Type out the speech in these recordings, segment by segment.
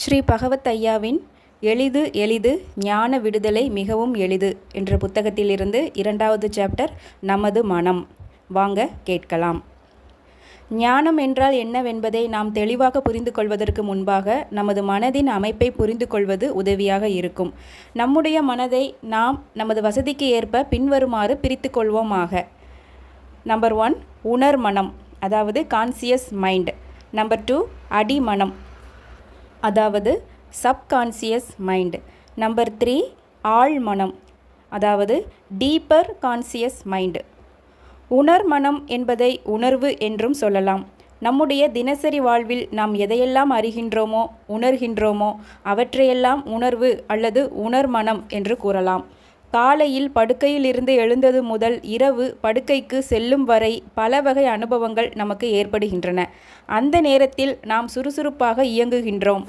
ஸ்ரீ பகவத் ஐயாவின் எளிது எளிது ஞான விடுதலை மிகவும் எளிது என்ற புத்தகத்திலிருந்து இரண்டாவது சாப்டர் நமது மனம். வாங்க கேட்கலாம். ஞானம் என்றால் என்னவென்பதை நாம் தெளிவாக புரிந்து கொள்வதற்கு முன்பாக நமது மனதின் அமைப்பை புரிந்து கொள்வது உதவியாக இருக்கும். நம்முடைய மனதை நாம் நமது வசதிக்கு ஏற்ப பின்வருமாறு பிரித்து கொள்வோமாக. நம்பர் ஒன் உணர் மனம் அதாவது கான்சியஸ் மைண்ட் நம்பர் டூ அடிமனம். அதாவது சப்கான்சியஸ் மைண்ட் நம்பர் த்ரீ ஆழ்மனம். அதாவது டீப்பர் கான்சியஸ் மைண்டு உணர்மனம் என்பதை உணர்வு என்றும் சொல்லலாம். நம்முடைய தினசரி வாழ்வில் நாம் எதையெல்லாம் அறிகின்றோமோ உணர்கின்றோமோ அவற்றையெல்லாம் உணர்வு அல்லது உணர்மனம் என்று கூறலாம். காலையில் படுக்கையிலிருந்து எழுந்தது முதல் இரவு படுக்கைக்கு செல்லும் வரை பல வகை அனுபவங்கள் நமக்கு ஏற்படுகின்றன. அந்த நேரத்தில் நாம் சுறுசுறுப்பாக இயங்குகின்றோம்.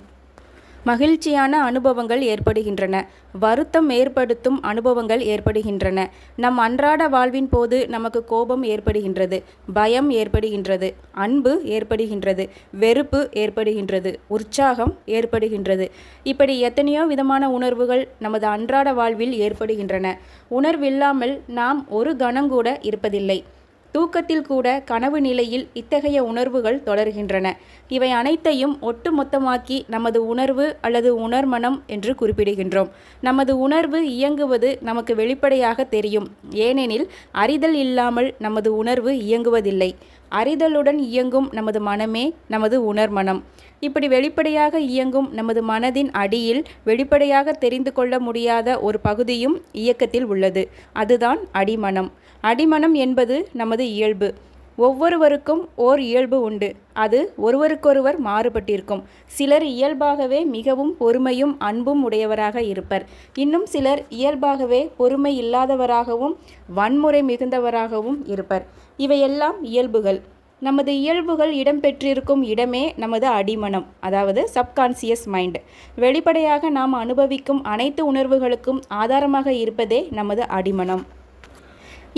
மகிழ்ச்சியான அனுபவங்கள் ஏற்படுகின்றன. வருத்தம் ஏற்படுத்தும் அனுபவங்கள் ஏற்படுகின்றன. நம் அன்றாட வாழ்வின் போது நமக்கு கோபம் ஏற்படுகின்றது பயம் ஏற்படுகின்றது அன்பு ஏற்படுகின்றது வெறுப்பு ஏற்படுகின்றது உற்சாகம் ஏற்படுகின்றது. இப்படி எத்தனையோ விதமான உணர்வுகள் நமது அன்றாட வாழ்வில் ஏற்படுகின்றன. உணர்வில்லாமல் நாம் ஒரு கணங்கூட இருப்பதில்லை. தூக்கத்தில் கூட கனவு நிலையில் இத்தகைய உணர்வுகள் தொடர்கின்றன. இவை அனைத்தையும் ஒட்டுமொத்தமாக்கி நமது உணர்வு அல்லது உணர்மனம் என்று குறிப்பிடுகின்றோம். நமது உணர்வு இயங்குவது நமக்கு வெளிப்படையாக தெரியும். ஏனெனில் அறிதல் இல்லாமல் நமது உணர்வு இயங்குவதில்லை. அறிதலுடன் இயங்கும் நமது மனமே நமது உணர்மனம். இப்படி வெளிப்படையாக இயங்கும் நமது மனதின் அடியில் வெளிப்படையாக தெரிந்து கொள்ள முடியாத ஒரு பகுதியும் இயக்கத்தில் உள்ளது. அதுதான் அடிமனம். அடிமனம் என்பது நமது இயல்பு. ஒவ்வொருவருக்கும் ஓர் இயல்பு உண்டு. அது ஒருவருக்கொருவர் மாறுபட்டிருக்கும். சிலர் இயல்பாகவே மிகவும் பொறுமையும் அன்பும் உடையவராக இருப்பர். இன்னும் சிலர் இயல்பாகவே பொறுமை இல்லாதவராகவும் வன்முறை மிகுந்தவராகவும் இருப்பர். இவையெல்லாம் இயல்புகள். நமது இயல்புகள் இடம்பெற்றிருக்கும் இடமே நமது அடிமனம் அதாவது சப்கான்சியஸ் மைண்ட். வெளிப்படையாக நாம் அனுபவிக்கும் அனைத்து உணர்வுகளுக்கும் ஆதாரமாக இருப்பதே நமது அடிமனம்.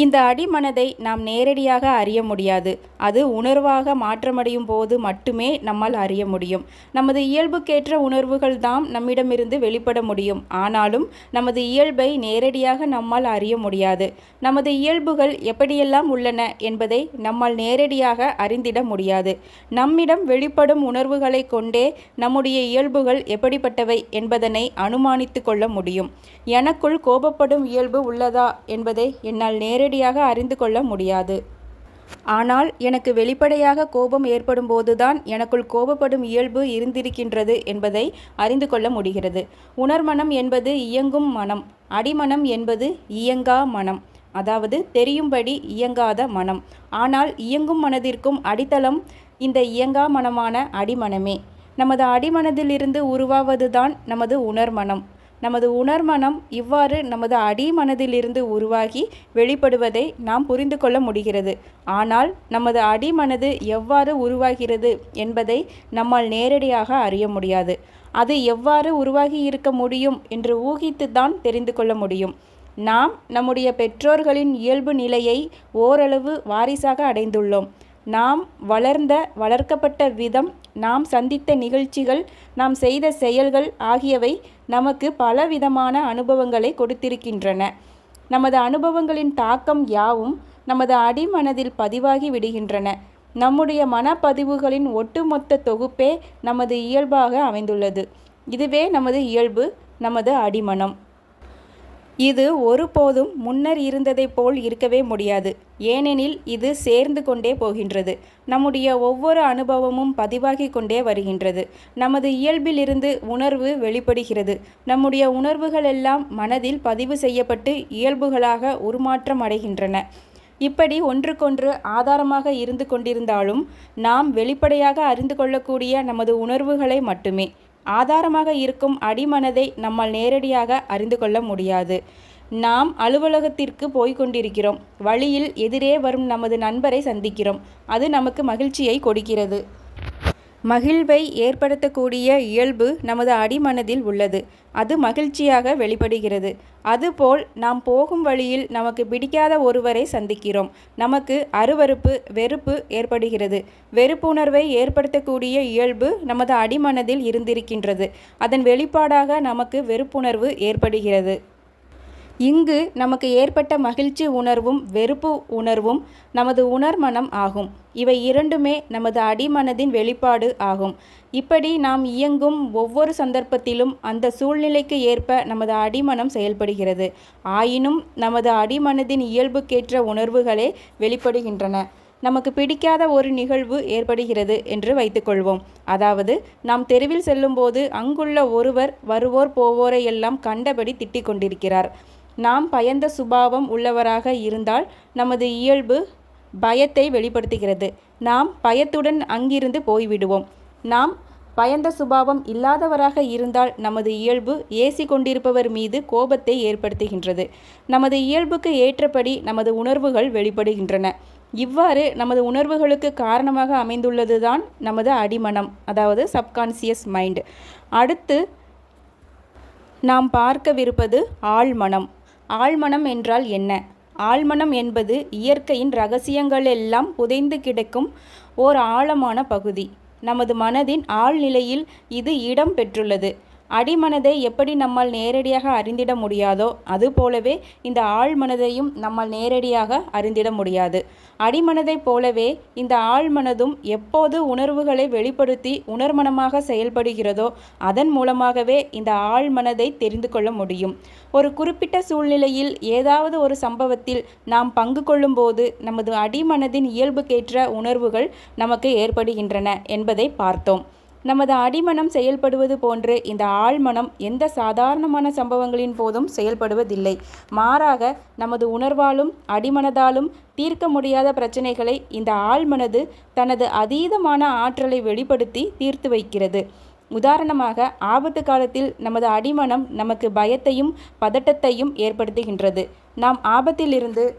இந்த அடிமனதை நாம் நேரடியாக அறிய முடியாது. அது உணர்வாக மாற்றமடையும் போது மட்டுமே நம்மால் அறிய முடியும். நமது இயல்புக்கேற்ற உணர்வுகள் தாம் நம்மிடமிருந்து வெளிப்பட முடியும். ஆனாலும் நமது இயல்பை நேரடியாக நம்மால் அறிய முடியாது. நமது இயல்புகள் எப்படியெல்லாம் உள்ளன என்பதை நம்மால் நேரடியாக அறிந்திட முடியாது. நம்மிடம் வெளிப்படும் உணர்வுகளை கொண்டே நம்முடைய இயல்புகள் எப்படிப்பட்டவை என்பதனை அனுமானித்து கொள்ள முடியும். எனக்குள் கோபப்படும் இயல்பு உள்ளதா என்பதை என்னால் நேரடி நேரடியாக அறிந்து கொள்ள முடியாது. ஆனால் எனக்கு வெளிப்படையாக கோபம் ஏற்படும் போதுதான் எனக்குள் கோபப்படும் இயல்பு இருந்திருக்கின்றது என்பதை அறிந்து கொள்ள முடிகிறது. உணர்மனம் என்பது இயங்கும் மனம் அடிமனம் என்பது இயங்கா மனம் அதாவது தெரியும்படி இயங்காத மனம். ஆனால் இயங்கும் மனதிற்கும் அடித்தளம் இந்த இயங்கா மனமான அடிமனமே. நமது அடிமனதிலிருந்து உருவாவதுதான் நமது உணர்மனம். நமது உணர்மனம் இவ்வாறு நமது அடிமனதிலிருந்து உருவாகி வெளிப்படுவதை நாம் புரிந்து கொள்ள முடிகிறது. ஆனால் நமது அடிமனது எவ்வாறு உருவாகிறது என்பதை நம்மால் நேரடியாக அறிய முடியாது. அது எவ்வாறு உருவாகி இருக்க முடியும் என்று ஊகித்துத்தான் தெரிந்து கொள்ள முடியும். நாம் நம்முடைய பெற்றோர்களின் இயல்பு நிலையை ஓரளவு வாரிசாக அடைந்துள்ளோம். நாம் வளர்ந்த வளர்க்கப்பட்ட விதம் நாம் சந்தித்த நிகழ்ச்சிகள் நாம் செய்த செயல்கள் ஆகியவை நமக்கு பலவிதமான அனுபவங்களை கொடுத்திருக்கின்றன. நமது அனுபவங்களின் தாக்கம் யாவும் நமது அடிமனதில் பதிவாகி விடுகின்றன. நம்முடைய மனப்பதிவுகளின் ஒட்டுமொத்த தொகுப்பே நமது இயல்பாக அமைந்துள்ளது. இதுவே நமது இயல்பு நமது அடிமனம். இது ஒருபோதும் முன்னர் இருந்ததைப் போல் இருக்கவே முடியாது. ஏனெனில் இது சேர்ந்து கொண்டே போகின்றது. நம்முடைய ஒவ்வொரு அனுபவமும் பதிவாகி கொண்டே வருகின்றது. நமது இயல்பிலிருந்து உணர்வு வெளிப்படுகிறது. நம்முடைய உணர்வுகள் எல்லாம் மனதில் பதிவு செய்யப்பட்டு இயல்புகளாக உருமாற்றம் அடைகின்றன. இப்படி ஒன்றுக்கொன்று ஆதாரமாக இருந்து கொண்டிருந்தாலும் நாம் வெளிப்படையாக அறிந்து கொள்ளக்கூடிய நமது உணர்வுகளை மட்டுமே. ஆதாரமாக இருக்கும் அடிமனதை நம்மால் நேரடியாக அறிந்து கொள்ள முடியாது. நாம் அலுவலகத்திற்கு போய்கொண்டிருக்கிறோம் வழியில் எதிரே வரும் நமது நண்பரை சந்திக்கிறோம். அது நமக்கு மகிழ்ச்சியை கொடுக்கிறது. மகிழ்வை ஏற்படுத்தக்கூடிய இயல்பு நமது அடிமனதில் உள்ளது. அது மகிழ்ச்சியாக வெளிப்படுகிறது. அதுபோல் நாம் போகும் வழியில் நமக்கு பிடிக்காத ஒருவரை சந்திக்கிறோம். நமக்கு அருவருப்பு வெறுப்பு ஏற்படுகிறது. வெறுப்புணர்வை ஏற்படுத்தக்கூடிய இயல்பு நமது அடிமனதில் இருந்திருக்கின்றது. அதன் வெளிப்பாடாக நமக்கு வெறுப்புணர்வு ஏற்படுகிறது. இங்கு நமக்கு ஏற்பட்ட மகிழ்ச்சி உணர்வும் வெறுப்பு உணர்வும் நமது உணர்மனம் ஆகும். இவை இரண்டுமே நமது அடிமனதின் வெளிப்பாடு ஆகும். இப்படி நாம் இயங்கும் ஒவ்வொரு சந்தர்ப்பத்திலும் அந்த சூழ்நிலைக்கு ஏற்ப நமது அடிமனம் செயல்படுகிறது. ஆயினும் நமது அடிமனதின் இயல்புக்கேற்ற உணர்வுகளே வெளிப்படுகின்றன. நமக்கு பிடிக்காத ஒரு நிகழ்வு ஏற்படுகிறது என்று வைத்துக்கொள்வோம். அதாவது நாம் தெருவில் செல்லும்போது அங்குள்ள ஒருவர் வருவோர் போவோரை எல்லாம் கண்டபடி திட்டிக் கொண்டிருக்கிறார். நாம் பயந்த சுபாவம் உள்ளவராக இருந்தால் நமது இயல்பு பயத்தை வெளிப்படுத்துகிறது. நாம் பயத்துடன் அங்கிருந்து போய்விடுவோம். நாம் பயந்த சுபாவம் இல்லாதவராக இருந்தால் நமது இயல்பு ஏசி கொண்டிருப்பவர் மீது கோபத்தை ஏற்படுத்துகின்றது. நமது இயல்புக்கு ஏற்றபடி நமது உணர்வுகள் வெளிப்படுகின்றன. இவ்வாறு நமது உணர்வுகளுக்கு காரணமாக அமைந்துள்ளதுதான் நமது அடிமனம் அதாவது சப்கான்சியஸ் மைண்ட் அடுத்து நாம் பார்க்கவிருப்பது ஆழ்மனம். ஆழ்மனம் என்றால் என்ன? ஆழ்மனம் என்பது இயற்கையின் ரகசியங்களெல்லாம் புதைந்து கிடக்கும் ஓர் ஆழமான பகுதி. நமது மனதின் ஆழ்நிலையில் இது இடம் பெற்றுள்ளது. அடிமனதை எப்படி நம்மால் நேரடியாக அறிந்திட முடியாதோ அதுபோலவே இந்த ஆழ்மனதையும் நம்மால் நேரடியாக அறிந்திட முடியாது. அடிமனதைப் போலவே இந்த ஆழ்மனதும் எப்போது உணர்வுகளை வெளிப்படுத்தி உணர்மனமாக செயல்படுகிறதோ அதன் மூலமாகவே இந்த ஆழ்மனதை தெரிந்து கொள்ள முடியும். ஒரு குறிப்பிட்ட சூழ்நிலையில் ஏதாவது ஒரு சம்பவத்தில் நாம் பங்கு கொள்ளும்போது நமது அடிமனதின் இயல்புக்கேற்ற உணர்வுகள் நமக்கு ஏற்படுகின்றன என்பதை பார்த்தோம். நமது அடிமனம் செயல்படுவது போன்று இந்த ஆழ்மனம் எந்த சாதாரணமான சம்பவங்களின் போதும் செயல்படுவதில்லை. மாறாக நமது உணர்வாலும் அடிமனதாலும் தீர்க்க முடியாத பிரச்சனைகளை இந்த ஆழ்மனது தனது அதீதமான ஆற்றலை வெளிப்படுத்தி தீர்த்து வைக்கிறது. உதாரணமாக ஆபத்து காலத்தில் நமது அடிமனம் நமக்கு பயத்தையும் பதட்டத்தையும் ஏற்படுத்துகின்றது. நாம் ஆபத்திலிருந்து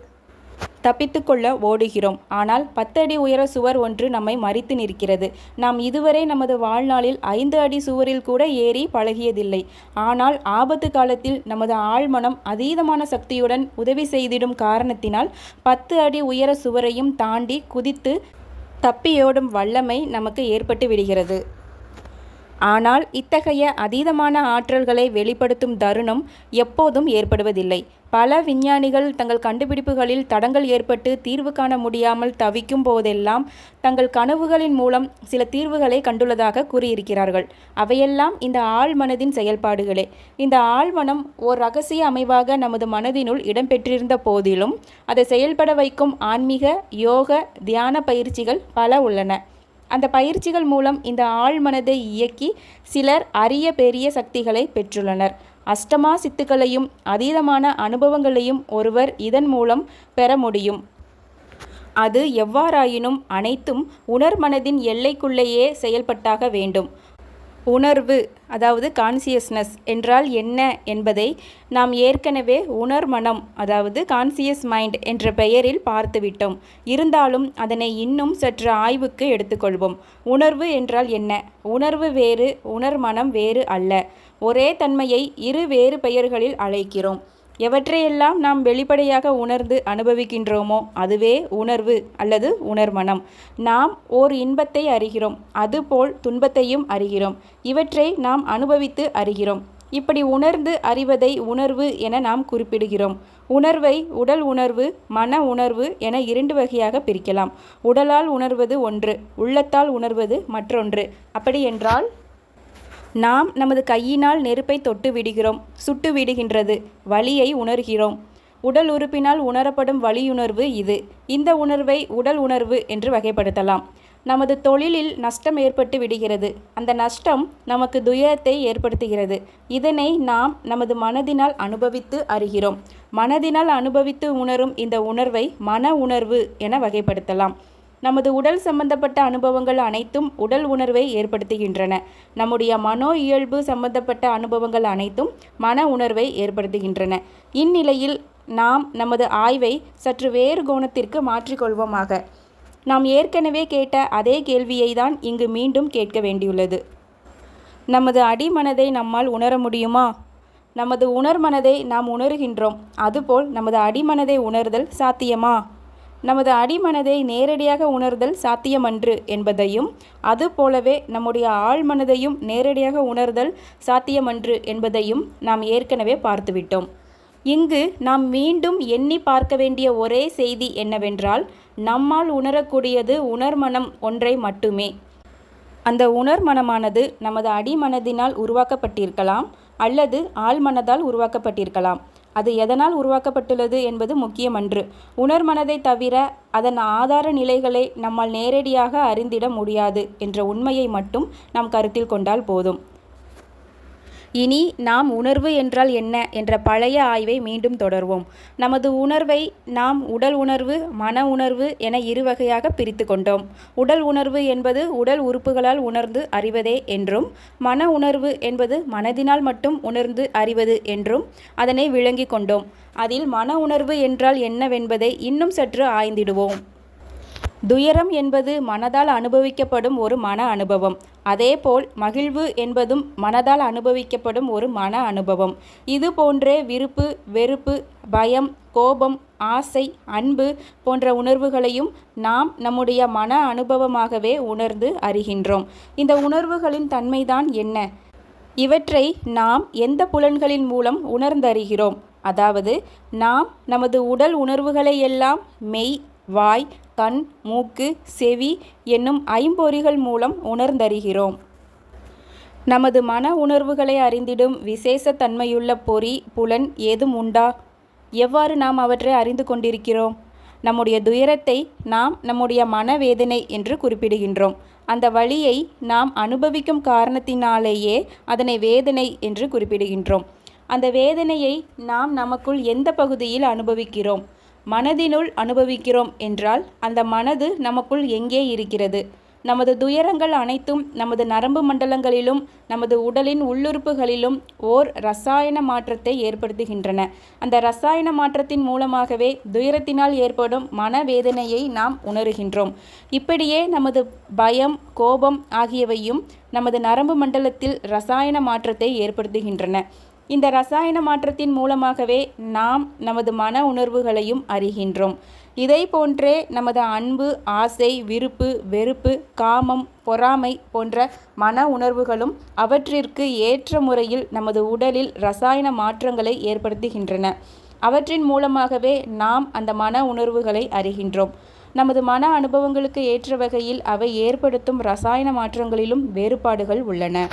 தப்பித்துக்கொள்ள ஓடுகிறோம். ஆனால் பத்தடி உயர சுவர் ஒன்று நம்மை மறித்து நிற்கிறது. நாம் இதுவரை நமது வாழ்நாளில் ஐந்து அடி சுவரில் கூட ஏறி பழகியதில்லை. ஆனால் ஆபத்து காலத்தில் நமது ஆழ்மனம் அதீதமான சக்தியுடன் உதவி செய்திடும் காரணத்தினால் பத்து அடி உயர சுவரையும் தாண்டி குதித்து தப்பியோடும் வல்லமை நமக்கு ஏற்பட்டு விடுகிறது. ஆனால் இத்தகைய அதீதமான ஆற்றல்களை வெளிப்படுத்தும் தருணம் எப்போதும் ஏற்படுவதில்லை. பல விஞ்ஞானிகள் தங்கள் கண்டுபிடிப்புகளில் தடங்கள் ஏற்பட்டு தீர்வு காண முடியாமல் தவிக்கும் போதெல்லாம் தங்கள் கனவுகளின் மூலம் சில தீர்வுகளை கண்டுள்ளதாக கூறியிருக்கிறார்கள். அவையெல்லாம் இந்த ஆழ்மனதின் செயல்பாடுகளே. இந்த ஆழ்மனம் ஓர் ரகசிய அமைவாக நமது மனதினுள் இடம்பெற்றிருந்த போதிலும் அதை செயல்பட வைக்கும் ஆன்மீக யோக தியான பயிற்சிகள் பல உள்ளன. அந்த பயிற்சிகள் மூலம் இந்த ஆழ்மனதை இயக்கி சிலர் அரிய பெரிய சக்திகளை பெற்றுள்ளனர். அஷ்டமா சித்துக்களையும் அதீதமான அனுபவங்களையும் ஒருவர் இதன் மூலம் பெற முடியும். அது எவ்வாறாயினும் அனைத்தும் உணர்மனதின் எல்லைக்குள்ளேயே செயல்பட்டாக வேண்டும். உணர்வு அதாவது கான்சியஸ்னஸ் என்றால் என்ன என்பதை நாம் ஏற்கனவே உணர்மனம் அதாவது கான்சியஸ் மைண்ட் என்ற பெயரில் பார்த்துவிட்டோம். இருந்தாலும் அதனை இன்னும் சற்று ஆய்வுக்கு எடுத்துக்கொள்வோம். உணர்வு என்றால் என்ன? உணர்வு வேறு உணர்மனம் வேறு அல்ல. ஒரே தன்மையை இரு வேறு பெயர்களில் அழைக்கிறோம். எவற்றையெல்லாம் நாம் வெளிப்படையாக உணர்ந்து அனுபவிக்கின்றோமோ அதுவே உணர்வு அல்லது உணர்மனம். நாம் ஓர் இன்பத்தை அறிகிறோம் அதுபோல் துன்பத்தையும் அறிகிறோம். இவற்றை நாம் அனுபவித்து அறிகிறோம். இப்படி உணர்ந்து அறிவதை உணர்வு என நாம் குறிப்பிடுகிறோம். உணர்வை உடல் உணர்வு மன உணர்வு என இரண்டு வகையாக பிரிக்கலாம். உடலால் உணர்வது ஒன்று உள்ளத்தால் உணர்வது மற்றொன்று. அப்படி என்றால் நாம் நமது கையினால் நெருப்பை தொட்டு விடுகிறோம் சுட்டு விடுகின்றது வலியை உணர்கிறோம். உடல் உறுப்பினால் உணரப்படும் வலியுணர்வு இது. இந்த உணர்வை உடல் உணர்வு என்று வகைப்படுத்தலாம். நமது தொழிலில் நஷ்டம் ஏற்பட்டு விடுகிறது. அந்த நஷ்டம் நமக்கு துயரத்தை ஏற்படுத்துகிறது. இதனை நாம் நமது மனதினால் அனுபவித்து அறிகிறோம். மனதினால் அனுபவித்து உணரும் இந்த உணர்வை மன உணர்வு என வகைப்படுத்தலாம். நமது உடல் சம்பந்தப்பட்ட அனுபவங்கள் அனைத்தும் உடல் உணர்வை ஏற்படுத்துகின்றன. நம்முடைய மனோ இயல்பு சம்பந்தப்பட்ட அனுபவங்கள் அனைத்தும் மன உணர்வை ஏற்படுத்துகின்றன. இந்நிலையில் நாம் நமது ஆய்வை சற்று வேறு கோணத்திற்கு மாற்றிக்கொள்வோமாக. நாம் ஏற்கனவே கேட்ட அதே கேள்வியை தான் இங்கு மீண்டும் கேட்க வேண்டியுள்ளது. நமது அடிமனதை நம்மால் உணர முடியுமா? நமது உணர்மனதை நாம் உணர்கின்றோம். அதுபோல் நமது அடிமனதை உணர்தல் சாத்தியமா? நமது அடிமனதை நேரடியாக உணர்தல் சாத்தியமன்று என்பதையும் அதுபோலவே நம்முடைய ஆழ்மனதையும் நேரடியாக உணர்தல் சாத்தியமன்று என்பதையும் நாம் ஏற்கனவே பார்த்துவிட்டோம். இங்கு நாம் மீண்டும் எண்ணி பார்க்க வேண்டிய ஒரே செய்தி என்னவென்றால் நம்மால் உணரக்கூடியது உணர்மனம் ஒன்றை மட்டுமே. அந்த உணர்மனமானது நமது அடிமனதினால் உருவாக்கப்பட்டிருக்கலாம் அல்லது ஆழ்மனதால் உருவாக்கப்பட்டிருக்கலாம். அது எதனால் உருவாக்கப்பட்டுள்ளது என்பது முக்கியமன்று. உணர்மனதை தவிர அதன் ஆதார நிலைகளை நம்மால் நேரடியாக அறிந்திட முடியாது என்ற உண்மையை மட்டும் நாம் கருத்தில் கொண்டால் போதும். இனி நாம் உணர்வு என்றால் என்ன என்ற பழைய ஆய்வை மீண்டும் தொடர்வோம். நமது உணர்வை நாம் உடல் உணர்வு மன உணர்வு என இரு வகையாக பிரித்து கொண்டோம். உடல் உணர்வு என்பது உடல் உறுப்புகளால் உணர்ந்து அறிவதே என்றும் மன உணர்வு என்பது மனதினால் மட்டும் உணர்ந்து அறிவது என்றும் அதனை விளங்கி கொண்டோம். அதில் மன உணர்வு என்றால் என்னவென்பதை இன்னும் சற்று ஆய்ந்திடுவோம். துயரம் என்பது மனதால் அனுபவிக்கப்படும் ஒரு மன அனுபவம். அதேபோல் மகிழ்வு என்பதும் மனதால் அனுபவிக்கப்படும் ஒரு மன அனுபவம். இது போன்றே விருப்பு வெறுப்பு பயம் கோபம் ஆசை அன்பு போன்ற உணர்வுகளையும் நாம் நம்முடைய மன அனுபவமாகவே உணர்ந்து அறிகின்றோம். இந்த உணர்வுகளின் தன்மைதான் என்ன? இவற்றை நாம் எந்த புலன்களின் மூலம் உணர்ந்தறிகிறோம்? அதாவது நாம் நமது உடல் உணர்வுகளை எல்லாம் மெய் வாய் கண் மூக்கு செவி என்னும் ஐம்பொறிகள் மூலம் உணர்ந்தறிகிறோம். நமது மன உணர்வுகளை அறிந்திடும் விசேஷ தன்மையுள்ள பொறி புலன் ஏதும் உண்டா? எவ்வாறு நாம் அவற்றை அறிந்து கொண்டிருக்கிறோம்? நம்முடைய துயரத்தை நாம் நம்முடைய மனவேதனை என்று குறிப்பிடுகின்றோம். அந்த வழியை நாம் அனுபவிக்கும் காரணத்தினாலேயே அதனை வேதனை என்று குறிப்பிடுகின்றோம். அந்த வேதனையை நாம் நமக்குள் எந்த பகுதியில் அனுபவிக்கிறோம்? மனதினுள் அனுபவிக்கிறோம் என்றால் அந்த மனது நமக்குள் எங்கே இருக்கிறது? நமது துயரங்கள் அனைத்தும் நமது நரம்பு மண்டலங்களிலும் நமது உடலின் உள்ளுறுப்புகளிலும் ஓர் ரசாயன மாற்றத்தை ஏற்படுத்துகின்றன. அந்த ரசாயன மாற்றத்தின் மூலமாகவே துயரத்தினால் ஏற்படும் மனவேதனையை நாம் உணர்கின்றோம். இப்படியே நமது பயம் கோபம் ஆகியவையும் நமது நரம்பு மண்டலத்தில் ரசாயன மாற்றத்தை ஏற்படுத்துகின்றன. இந்த ரசாயன மாற்றத்தின் மூலமாகவே நாம் நமது மன உணர்வுகளையும் அறிகின்றோம். இதை போன்றே நமது அன்பு ஆசை விருப்பு வெறுப்பு காமம் பொறாமை போன்ற மன உணர்வுகளும் அவற்றிற்கு ஏற்ற முறையில் நமது உடலில் ரசாயன மாற்றங்களை ஏற்படுத்துகின்றன. அவற்றின் மூலமாகவே நாம் அந்த மன உணர்வுகளை அறிகின்றோம். நமது மன அனுபவங்களுக்கு ஏற்ற வகையில் அவை ஏற்படுத்தும் ரசாயன மாற்றங்களிலும் வேறுபாடுகள் உள்ளன.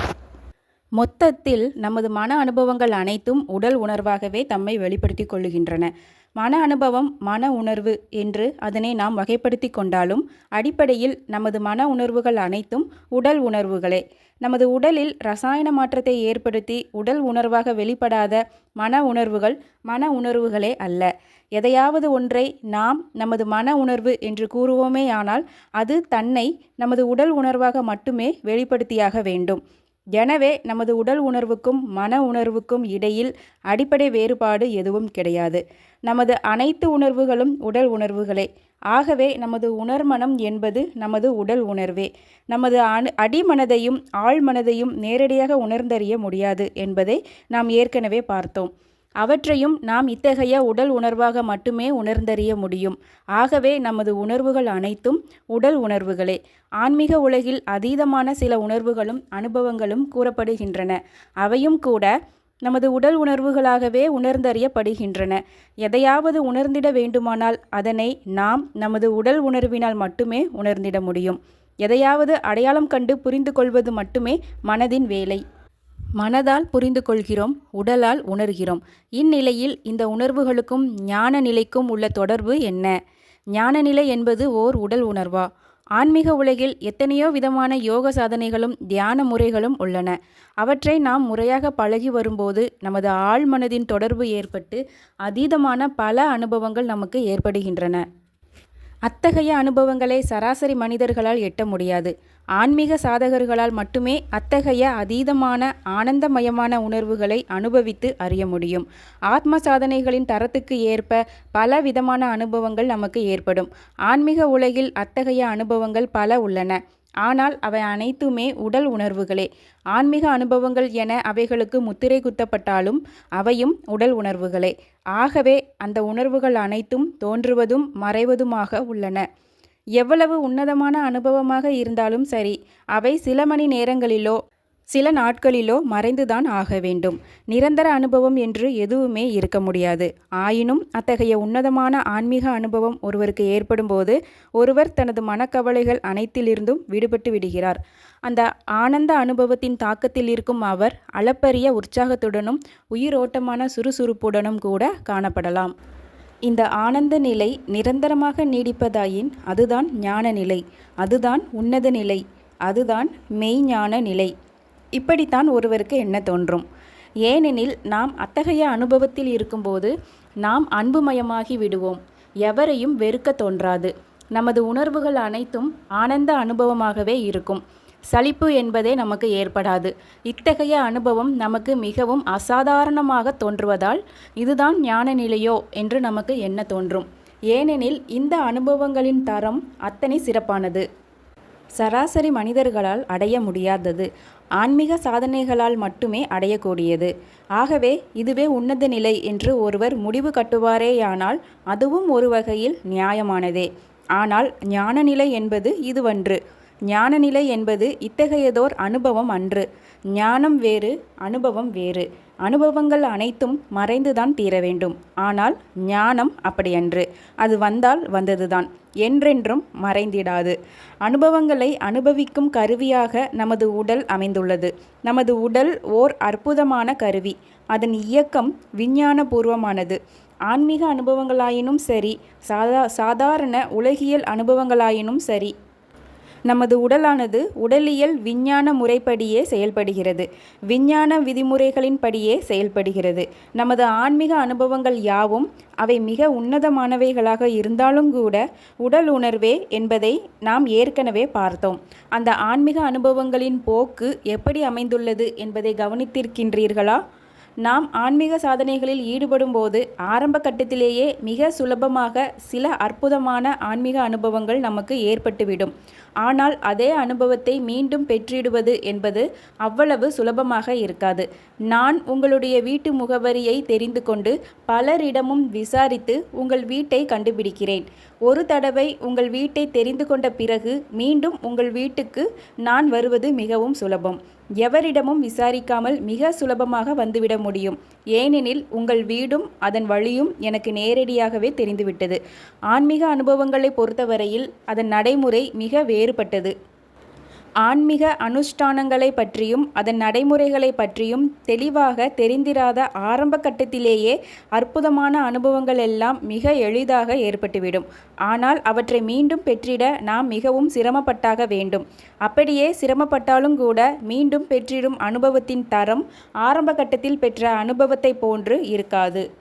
மொத்தத்தில் நமது மன அனுபவங்கள் அனைத்தும் உடல் உணர்வாகவே தம்மை வெளிப்படுத்தி கொள்ளுகின்றன. மன அனுபவம் மன உணர்வு என்று அதனை நாம் வகைப்படுத்தி கொண்டாலும் அடிப்படையில் நமது மன உணர்வுகள் அனைத்தும் உடல் உணர்வுகளே. நமது உடலில் ரசாயன மாற்றத்தை ஏற்படுத்தி உடல் உணர்வாக வெளிப்படாத மன உணர்வுகள் மன உணர்வுகளே அல்ல. எதையாவது ஒன்றை நாம் நமது மன உணர்வு என்று கூறுவோமேயானால் அது தன்னை நமது உடல் உணர்வாக மட்டுமே வெளிப்படுத்தியாக வேண்டும். எனவே நமது உடல் உணர்வுக்கும் மன உணர்வுக்கும் இடையில் அடிப்படை வேறுபாடு எதுவும் கிடையாது. நமது அனைத்து உணர்வுகளும் உடல் உணர்வுகளே. ஆகவே நமது உணர்மனம் என்பது நமது உடல் உணர்வே. நமது அணு அடிமனதையும் ஆழ்மனதையும் நேரடியாக உணர்ந்தறிய முடியாது என்பதை நாம் ஏற்கனவே பார்த்தோம். அவற்றையும் நாம் இத்தகைய உடல் உணர்வாக மட்டுமே உணர்ந்தறிய முடியும். ஆகவே நமது உணர்வுகள் அனைத்தும் உடல் உணர்வுகளே. ஆன்மீக உலகில் அதீதமான சில உணர்வுகளும் அனுபவங்களும் கூறப்படுகின்றன. அவையும் கூட நமது உடல் உணர்வுகளாகவே உணர்ந்தறியப்படுகின்றன. எதையாவது உணர்ந்திட வேண்டுமானால் அதனை நாம் நமது உடல் உணர்வினால் மட்டுமே உணர்ந்திட முடியும். எதையாவது அடையாளம் கண்டு புரிந்து கொள்வது மட்டுமே மனதின் வேலை. மனதால் புரிந்து கொள்கிறோம் உடலால் உணர்கிறோம். இந்நிலையில் இந்த உணர்வுகளுக்கும் ஞான நிலைக்கும் உள்ள தொடர்பு என்ன? ஞான நிலை என்பது ஓர் உடல் உணர்வா? ஆன்மீக உலகில் எத்தனையோ விதமான யோக சாதனைகளும் தியான முறைகளும் உள்ளன. அவற்றை நாம் முறையாக பழகி வரும்போது நமது ஆழ்மனதின் தொடர்பு ஏற்பட்டு அதீதமான பல அனுபவங்கள் நமக்கு ஏற்படுகின்றன. அத்தகைய அனுபவங்களை சராசரி மனிதர்களால் எட்ட முடியாது. ஆன்மீக சாதகர்களால் மட்டுமே அத்தகைய அதீதமான ஆனந்தமயமான உணர்வுகளை அனுபவித்து அறிய முடியும். ஆத்ம சாதனைகளின் தரத்துக்கு ஏற்ப பல விதமான அனுபவங்கள் நமக்கு ஏற்படும். ஆன்மீக உலகில் அத்தகைய அனுபவங்கள் பல உள்ளன. ஆனால் அவை அனைத்துமே உடல் உணர்வுகளே. ஆன்மீக அனுபவங்கள் என அவைகளுக்கு முத்திரை குத்தப்பட்டாலும் அவையும் உடல் உணர்வுகளே. ஆகவே அந்த உணர்வுகள் அனைத்தும் தோன்றுவதும் மறைவதுமாக உள்ளன. எவ்வளவு உன்னதமான அனுபவமாக இருந்தாலும் சரி அவை சில மணி நேரங்களிலோ சில நாட்களிலோ மறைந்துதான் ஆக வேண்டும். நிரந்தர அனுபவம் என்று எதுவுமே இருக்க முடியாது. ஆயினும் அத்தகைய உன்னதமான ஆன்மீக அனுபவம் ஒருவருக்கு ஏற்படும்போது ஒருவர் தனது மனக்கவலைகள் அனைத்திலிருந்தும் விடுபட்டு விடுகிறார். அந்த ஆனந்த அனுபவத்தின் தாக்கத்தில் இருக்கும் அவர் அளப்பரிய உற்சாகத்துடனும் உயிரோட்டமான சுறுசுறுப்புடனும் கூட காணப்படலாம். இந்த ஆனந்த நிலை நிரந்தரமாக நீடிப்பதாயின் அதுதான் ஞான நிலை. அதுதான் உன்னத நிலை. அதுதான் மெய்ஞான நிலை. இப்படித்தான் ஒருவருக்கு என்ன தோன்றும்? ஏனெனில் நாம் அத்தகைய அனுபவத்தில் இருக்கும்போது நாம் அன்புமயமாகி விடுவோம். எவரையும் வெறுக்க தோன்றாது. நமது உணர்வுகள் அனைத்தும் ஆனந்த அனுபவமாகவே இருக்கும். சலிப்பு என்பதே நமக்கு ஏற்படாது. இத்தகைய அனுபவம் நமக்கு மிகவும் அசாதாரணமாக தோன்றுவதால் இதுதான் ஞான நிலையோ என்று நமக்கு என்ன தோன்றும்? ஏனெனில் இந்த அனுபவங்களின் தரம் அத்தனை சிறப்பானது. சராசரி மனிதர்களால் அடைய முடியாதது. ஆன்மீக சாதனைகளால் மட்டுமே அடையக்கூடியது. ஆகவே இதுவே உன்னத நிலை என்று ஒருவர் முடிவு கட்டுவாரேயானால் அதுவும் ஒரு வகையில் நியாயமானதே. ஆனால் ஞான நிலை என்பது இதுவன்று. ஞானநிலை என்பது இத்தகையதோர் அனுபவம் அன்று. ஞானம் வேறு அனுபவம் வேறு. அனுபவங்கள் அனைத்தும் மறைந்துதான் தீர வேண்டும். ஆனால் ஞானம் அப்படியன்று. அது வந்தால் வந்ததுதான். என்றென்றும் மறைந்திடாது. அனுபவங்களை அனுபவிக்கும் கருவியாக நமது உடல் அமைந்துள்ளது. நமது உடல் ஓர் அற்புதமான கருவி. அதன் இயக்கம் விஞ்ஞானபூர்வமானது. ஆன்மீக அனுபவங்களாயினும் சரி சாதா சாதாரண உலகியல் அனுபவங்களாயினும் சரி நமது உடலானது உடலியல் விஞ்ஞான முறைப்படியே செயல்படுகிறது. விஞ்ஞான விதிமுறைகளின்படியே செயல்படுகிறது. நமது ஆன்மீக அனுபவங்கள் யாவும் அவை மிக உன்னதமானவைகளாக இருந்தாலும் கூட உடல் உணர்வே என்பதை நாம் ஏற்கனவே பார்த்தோம். அந்த ஆன்மீக அனுபவங்களின் போக்கு எப்படி அமைந்துள்ளது என்பதை கவனித்திருக்கின்றீர்களா? நாம் ஆன்மீக சாதனைகளில் ஈடுபடும்போது ஆரம்ப கட்டத்திலேயே மிக சுலபமாக சில அற்புதமான ஆன்மீக அனுபவங்கள் நமக்கு ஏற்பட்டுவிடும். ஆனால் அதே அனுபவத்தை மீண்டும் பெற்றிடுவது என்பது அவ்வளவு சுலபமாக இருக்காது. நான் உங்களுடைய வீட்டு முகவரியை தெரிந்து கொண்டு பலரிடமும் விசாரித்து உங்கள் வீட்டை கண்டுபிடிக்கிறேன். ஒரு தடவை உங்கள் வீட்டை தெரிந்து கொண்ட பிறகு மீண்டும் உங்கள் வீட்டுக்கு நான் வருவது மிகவும் சுலபம். எவரிடமும் விசாரிக்காமல் மிக சுலபமாக வந்துவிட முடியும். ஏனெனில் உங்கள் வீடும் அதன் வழியும் எனக்கு நேரடியாகவே தெரிந்துவிட்டது. ஆன்மீக அனுபவங்களை பொறுத்தவரையில் அதன் நடைமுறை மிக வேறுபட்டது. ஆன்மீக அனுஷ்டானங்களை பற்றியும் அதன் நடைமுறைகளை பற்றியும் தெளிவாக தெரிந்திராத ஆரம்ப கட்டத்திலேயே அற்புதமான அனுபவங்கள் எல்லாம் மிக எளிதாக ஏற்பட்டுவிடும். ஆனால் அவற்றை மீண்டும் பெற்றிட நாம் மிகவும் சிரமப்பட்டாக வேண்டும். அப்படியே சிரமப்பட்டாலும் கூட மீண்டும் பெற்றிடும் அனுபவத்தின் தரம் ஆரம்ப கட்டத்தில் பெற்ற அனுபவத்தை போன்று இருக்காது.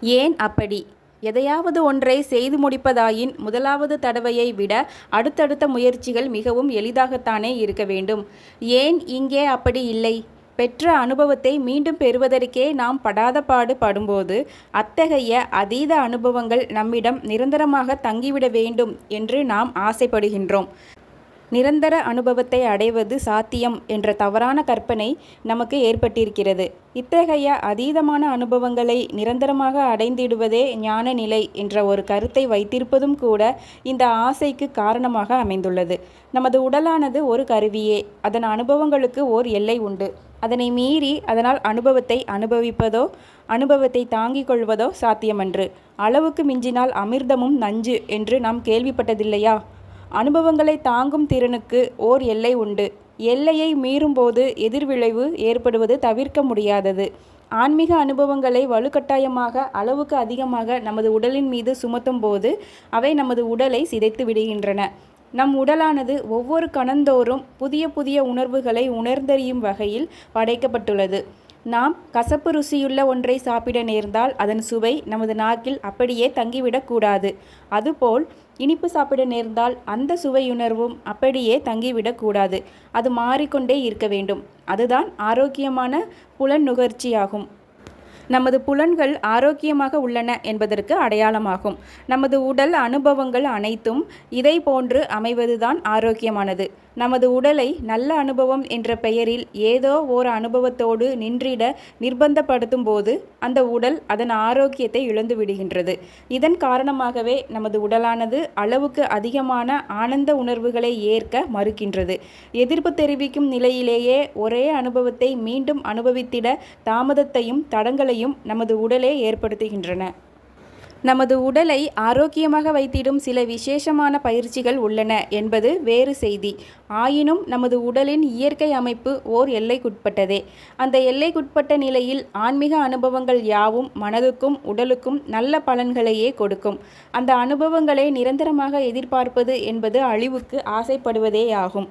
ஏன் அப்படி? எதையாவது ஒன்றை செய்து முடிப்பதாயின் முதலாவது தடவையை விட அடுத்தடுத்த முயற்சிகள் மிகவும் எளிதாகத்தானே இருக்க வேண்டும். ஏன் இங்கே அப்படி இல்லை? பெற்ற அனுபவத்தை மீண்டும் பெறுவதற்கே நாம் படாத பாடு படும்போது அத்தகைய அதீத அனுபவங்கள் நம்மிடம் நிரந்தரமாக தங்கிவிட வேண்டும் என்று நாம் ஆசைப்படுகின்றோம். நிரந்தர அனுபவத்தை அடைவது சாத்தியம் என்ற தவறான கற்பனை நமக்கு ஏற்பட்டிருக்கிறது. இத்தகைய அதீதமான அனுபவங்களை நிரந்தரமாக அடைந்திடுவதே ஞான நிலை என்ற ஒரு கருத்தை வைத்திருப்பதும் கூட இந்த ஆசைக்கு காரணமாக அமைந்துள்ளது. நமது உடலானது ஒரு கருவியே. அதன் அனுபவங்களுக்கு ஓர் எல்லை உண்டு. அதனை மீறி அதனால் அனுபவத்தை அனுபவிப்பதோ அனுபவத்தை தாங்கிக் கொள்வதோ சாத்தியமன்று. அளவுக்கு மிஞ்சினால் அமிர்தமும் நஞ்சு என்று நாம் கேள்விப்பட்டதில்லையா? அனுபவங்களை தாங்கும் திறனுக்கு ஓர் எல்லை உண்டு. எல்லையை மீறும்போது எதிர்விளைவு ஏற்படுவது தவிர்க்க முடியாதது. ஆன்மீக அனுபவங்களை வலுக்கட்டாயமாக அளவுக்கு அதிகமாக நமது உடலின் மீது சுமத்தும் போது அவை நமது உடலை சிதைத்து விடுகின்றன. நம் உடலானது ஒவ்வொரு கணந்தோறும் புதிய புதிய உணர்வுகளை உணர்ந்தறியும் வகையில் படைக்கப்பட்டுள்ளது. நாம் கசப்பு ருசியுள்ள ஒன்றை சாப்பிட நேர்ந்தால் அதன் சுவை நமது நாக்கில் அப்படியே தங்கிவிடக்கூடாது. அதுபோல் இனிப்பு சாப்பிட நேர்ந்தால் அந்த சுவையுணர்வும் அப்படியே தங்கிவிடக்கூடாது அது மாறிக்கொண்டே இருக்க வேண்டும். அதுதான் ஆரோக்கியமான புலன் நுகர்ச்சியாகும் நமது புலன்கள் ஆரோக்கியமாக உள்ளன என்பதற்கு அடையாளமாகும். நமது உடல் அனுபவங்கள் அனைத்தும் இதை போன்று அமைவதுதான் ஆரோக்கியமானது. நமது உடலை நல்ல அனுபவம் என்ற பெயரில் ஏதோ ஓர் அனுபவத்தோடு நின்றிட நிர்பந்தப்படுத்தும் போது அந்த உடல் அதன் ஆரோக்கியத்தை இழந்து விடுகின்றது. இதன் காரணமாகவே நமது உடலானது அளவுக்கு அதிகமான ஆனந்த உணர்வுகளை ஏற்க மறுக்கின்றது. எதிர்ப்பு தெரிவிக்கும் நிலையிலேயே ஒரே அனுபவத்தை மீண்டும் அனுபவித்திட தாமதத்தையும் தடங்களையும் நமது உடலே ஏற்படுத்துகின்றன. நமது உடலை ஆரோக்கியமாக வைத்திடும் சில விசேஷமான பயிற்சிகள் உள்ளன என்பது வேறு செய்தி. ஆயினும் நமது உடலின் இயற்கை அமைப்பு ஓர் எல்லைக்குட்பட்டதே. அந்த எல்லைக்குட்பட்ட நிலையில் ஆன்மீக அனுபவங்கள் யாவும் மனதுக்கும் உடலுக்கும் நல்ல பலன்களையே கொடுக்கும். அந்த அனுபவங்களை நிரந்தரமாக எதிர்பார்ப்பது என்பது அழிவுக்கு ஆசைப்படுவதேயாகும்.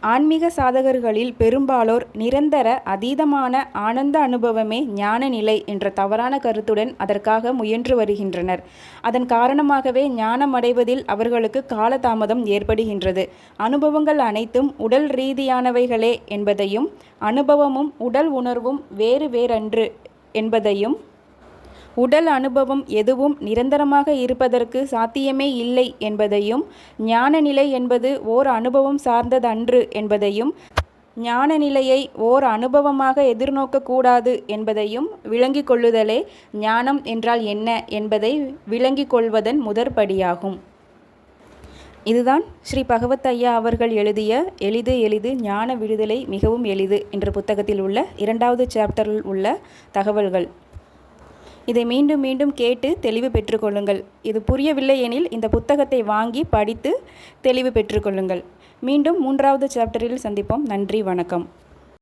ஆன்மீக சாதகர்களில் பெரும்பாலோர் நிரந்தர அதீதமான ஆனந்த அனுபவமே ஞான நிலை என்ற தவறான கருத்துடன் அதற்காக முயன்று வருகின்றனர். அதன் காரணமாகவே ஞானம் அடைவதில் அவர்களுக்கு காலதாமதம் ஏற்படுகின்றது. அனுபவங்கள் அனைத்தும் உடல் ரீதியானவைகளே என்பதையும் அனுபவமும் உடல் உணர்வும் வேறு வேறன்று என்பதையும் உடல் அனுபவம் எதுவும் நிரந்தரமாக இருப்பதற்கு சாத்தியமே இல்லை என்பதையும் ஞான நிலை என்பது ஓர் அனுபவம் சார்ந்ததன்று என்பதையும் ஞான நிலையை ஓர் அனுபவமாக எதிர்நோக்கக்கூடாது என்பதையும் விளங்கிக் கொள்ளுதலே ஞானம் என்றால் என்ன என்பதை விளங்கிக் கொள்வதன் முதற்படியாகும். இதுதான் ஸ்ரீ பகவத் ஐயா அவர்கள் எழுதிய எளிது எளிது ஞான விடுதலை மிகவும் எளிது என்ற புத்தகத்தில் உள்ள இரண்டாவது சாப்டரில் உள்ள தகவல்கள். இதை மீண்டும் மீண்டும் கேட்டு தெளிவு பெற்றுக்கொள்ளுங்கள். இது புரியவில்லை எனில் இந்த புத்தகத்தை வாங்கி படித்து தெளிவு பெற்றுக்கொள்ளுங்கள். மீண்டும் மூன்றாவது சாப்டரில் சந்திப்போம். நன்றி வணக்கம்.